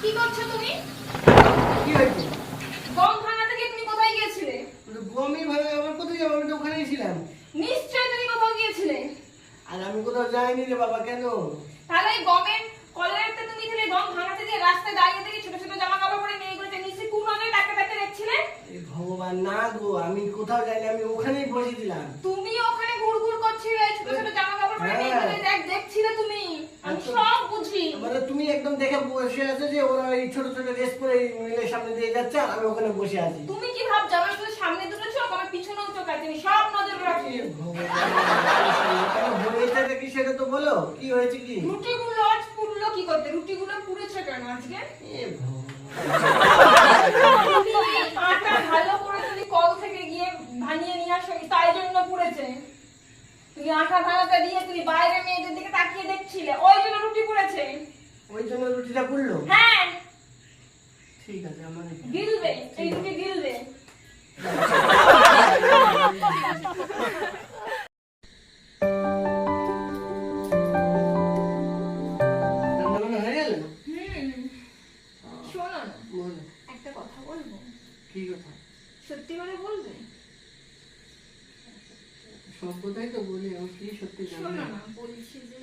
কি করছ তুমি? কি হয়েছে? গম ভাঙা থেকে তুমি কোথায় গিয়েছিলে? গমি ভাবে আবার কোথায় যাব? আমি তো ওখানেই ছিলাম। নিশ্চয়ই তুমি কোথাও গিয়েছিলে। আর আমি কোথাও যাইনি রে বাবা কেন? তাহলে গমের কলেরাতে তুমি ছিলে গম ভাঙাতে দিয়ে রাস্তায় দাঁড়িয়ে থেকে ছোট ছোট জামা কাপড় পরে মেয়ে গুলোতে নিশ্চয়ই নজরে ডাক্তার ডাক্তার দেখছিলে ভগবান না গো আমি কোথাও যাইনি আমি ওখানেই বসেছিলাম তুমি ওখানে ঘুর ঘুর করছিলে ছোট ছোট জামা কাপড় পরে মেয়ে হ্যাঁ। গুলোতে দেখ দেখছিলে তুমি আমি আচ্ছা। সব বুঝি মানে তুমি একদম দেখে বসে আছো যে ওরা এই ছোট ছোট ড্রেস পরে মিলের সামনে দিয়ে যাচ্ছে আর আমি ওখানে বসে আছি। তুমি কি ভাবছ? আমার শুধু সামনে দুটো চোখ আমার পিছনেও চোখ আছে সব নজর রাখি। হয়েছে কি সেটা তো বলো? কি হয়েছে কি? রুটিগুলো আজ পুড়লো কি করতে? রুটিগুলো পুড়েছে কেন আজকে? এ। আটা ভালো করে তুমি কল থেকে গিয়ে ভানিয়ে নিয়ে আসো তাই জন্য পুড়েছে। তুমি আটা ভাঙাতে দিয়ে তুমি বাইরে মেয়েদের দিকে তাকিয়ে দেখছিলে ওই জন্য রুটি পুড়েছে। ওই জন্য রুটিটা পুড়লো হ্যাঁ। ঠিক আছে আমার গিলবে এই রুটি গিলবে। সত্যি করে বলবে? সব কথাই তো বলি আমি কি সত্যি জানি না না বলছি যে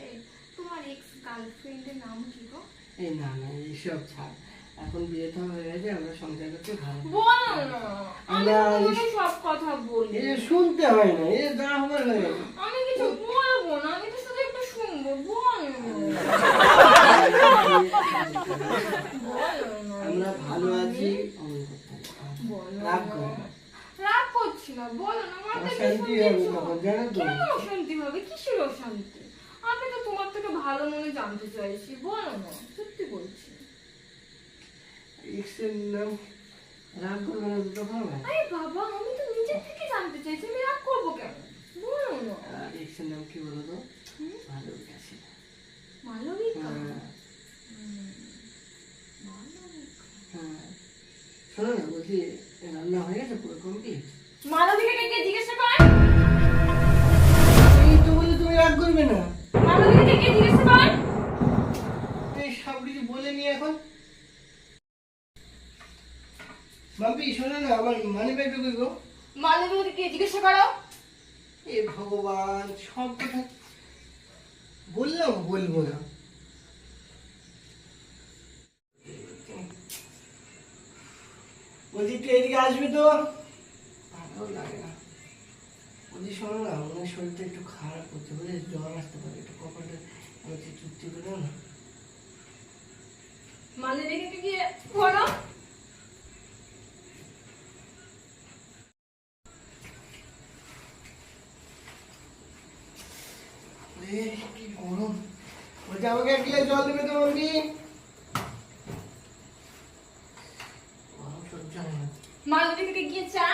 তোমার এক্স গার্লফ্রেন্ডের নাম কি গো? এই না না এইসব ছাড়। এখন বিয়ে তো হয়ে গেছে আমরা সংসার করতে ভালো আমরা সব কথা বলি। শুনতে হয় না এই যা হবার হয়ে গেছে। আমি কিছু বলব না আমি তো শুধু একটু শুনব বল আমরা ভালো আছি হবে। রাগ করো রাগ করছি না বলো না আমার তো। অশান্তি হবে হবে? কিসের অশান্তি? ভালো মনে জানতে চাইছি বলো না সত্যি বলছি। এক্সের নাম রাগ করবে না তো হবে আরে বাবা আমি তো নিজের থেকে জানতে চাইছি আমি রাগ করব কেন? বলো না। এক্সের নাম কি বলো তো? মালবিকা হ্যাঁ। মালবিকা। হ্যাঁ। শোনো না বলছি রান্না হয়ে গেছে পুরো কমপ্লিট জিজ্ঞাসা বাপি শোনো না আমার মানি ব্যাগটা কই গো মালবিকাকে কে জিজ্ঞাসা করো। এ ভগবান সব কথা বললাম বলব না। বলছি একটু এদিকে আসবি তো? ভালো লাগে না। বলছি শোনো না আমার শরীরটা একটু খারাপ করছে বলে জ্বর আসতে পারে একটু কপালটা বলছি চুপটি করে না। মালবিকাকে গিয়ে বলো। এ, কি গরম। বলছি আমাকে এক গ্লাস জল দেবে তো মাম্মি? গরম সহ্য গিয়ে চা?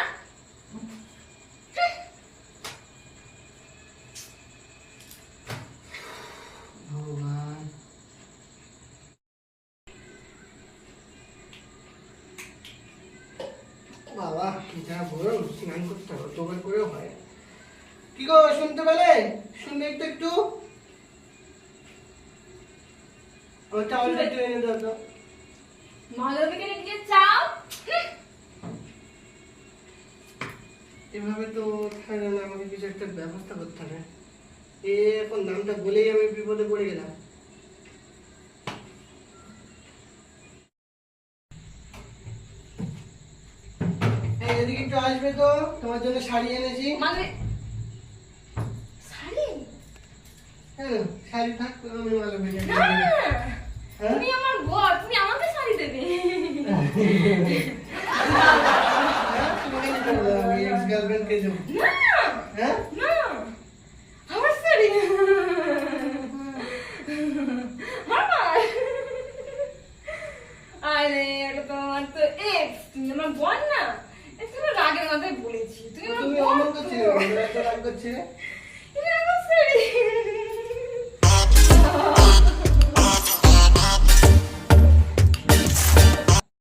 বাবা যা গরম স্নান করতে হবে তোমার করেও হয়। কি গো শুনতে পেলে? শুনবে একটু একটু। আমার চাউলটা একটু এনে দাও তো। মালবিকাকে গিয়ে চা এভাবে তো না আমাকে কিছু একটা ব্যবস্থা করতে হবে। এ এখন নামটা বলেই আমি বিপদে পড়ে গেলাম। এদিকে একটু আসবে তো তোমার জন্য শাড়ি এনেছি। মালবি শাড়ি হ্যাঁ শাড়ি থাক আমি ভালো ভেজে না হ্যাঁ? তুমি আমার বর তুমি আমাকে শাড়ি দেবে। আমি এক্স গার্লফ্রেন্ডকে দেবো। না হ্যাঁ? না আমার শাড়ি। আমার আরে এটা তো আমার তো এক্স তুমি আমার বর না? এ তুমি রাগের মাথায় বলেছি। তুমি আমার তুমি বর তো। রাগ করছিলে